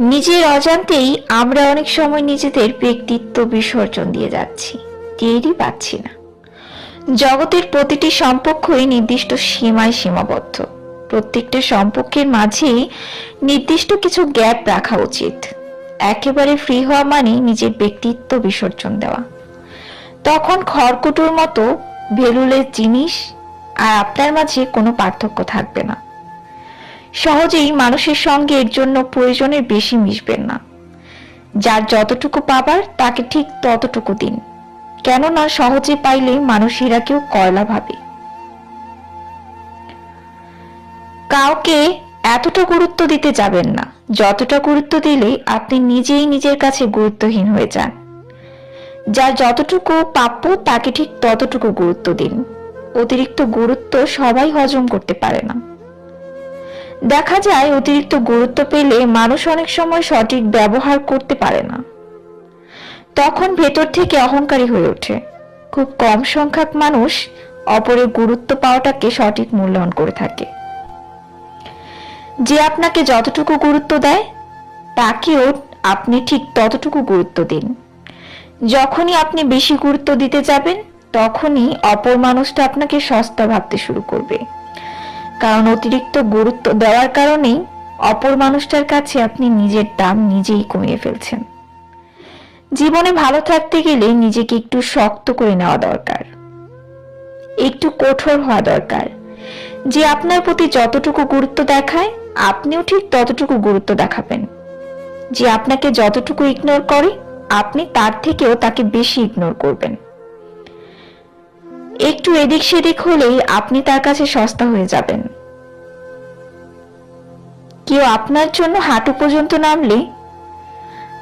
নিজের অজান্তেই আমরা অনেক সময় নিজেদের ব্যক্তিত্ব বিসর্জন দিয়ে যাচ্ছি, টেরই পাচ্ছি না। জগতের প্রতিটি সম্পর্কই নির্দিষ্ট সীমায় সীমাবদ্ধ। প্রত্যেকটা সম্পর্কের মাঝেই নির্দিষ্ট কিছু গ্যাপ রাখা উচিত। একেবারে ফ্রি হওয়া মানে নিজের ব্যক্তিত্ব বিসর্জন দেওয়া। তখন খড়কুটোর মতো, ভেলুলের জিনিস আর আপনার মাঝে কোনো পার্থক্য থাকবে না। সহজেই মানুষের সঙ্গে এর জন্য প্রয়োজনের বেশি মিশবেন না। যার যতটুকু পাবার, তাকে ঠিক ততটুকু দিন। কেননা সহজে পাইলে মানুষেরা কেউ কয়লা ভাবে। কাউকে এতটা গুরুত্ব দিতে যাবেন না। যতটা গুরুত্ব দিলে আপনি নিজেই নিজের কাছে গুরুত্বহীন হয়ে যান। যার যতটুকু প্রাপ্য, তাকে ঠিক ততটুকু গুরুত্ব দিন। অতিরিক্ত গুরুত্ব সবাই হজম করতে পারে না। দেখা যায় অতিরিক্ত গুরুত্ব পেলে মানুষ অনেক সময় সঠিক ব্যবহার করতে পারে না। তখন ভেতর থেকে অহংকারী হয়ে ওঠে। খুব কম সংখ্যক মানুষ অপরের গুরুত্ব পাওয়াটাকে সঠিক মূল্যায়ন করে থাকে। যে আপনাকে যতটুকু গুরুত্ব দেয়, তাকেও আপনি ঠিক ততটুকু গুরুত্ব দিন। যখনই আপনি বেশি গুরুত্ব দিতে যাবেন, তখনই অপর মানুষটা আপনাকে সস্তা ভাবতে শুরু করবে। কারণ অতিরিক্ত গুরুত্ব দেওয়ার কারণেই অপর মানুষটার কাছে আপনি নিজের দাম নিজেই কমিয়ে ফেলছেন। জীবনে ভালো থাকতে গেলে নিজেকে একটু শক্ত করে নেওয়া দরকার। একটু কঠোর হওয়া দরকার। যে আপনার প্রতি যতটুকু গুরুত্ব দেখায়, আপনিও ঠিক ততটুকু গুরুত্ব দেখাবেন। যে আপনাকে যতটুকু ইগনোর করে, আপনি তার থেকেও তাকে বেশি ইগনোর করবেন। একটু এদিক সেদিক হলেই আপনি তার কাছে সস্তা হয়ে যাবেন। কেউ আপনার জন্য হাঁটু পর্যন্ত নামলে,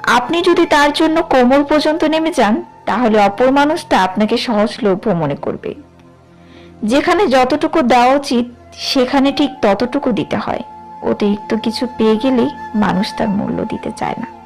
আপনি যদি তার জন্য কোমর পর্যন্ত নেমে যান, তাহলে অপর মানুষটা আপনাকে সহজলভ্য মনে করবে। যেখানে যতটুকু দেওয়া উচিত, সেখানে ঠিক ততটুকু দিতে হয়। অতিরিক্ত কিছু পেয়ে গেলে মানুষ তার মূল্য দিতে চায় না।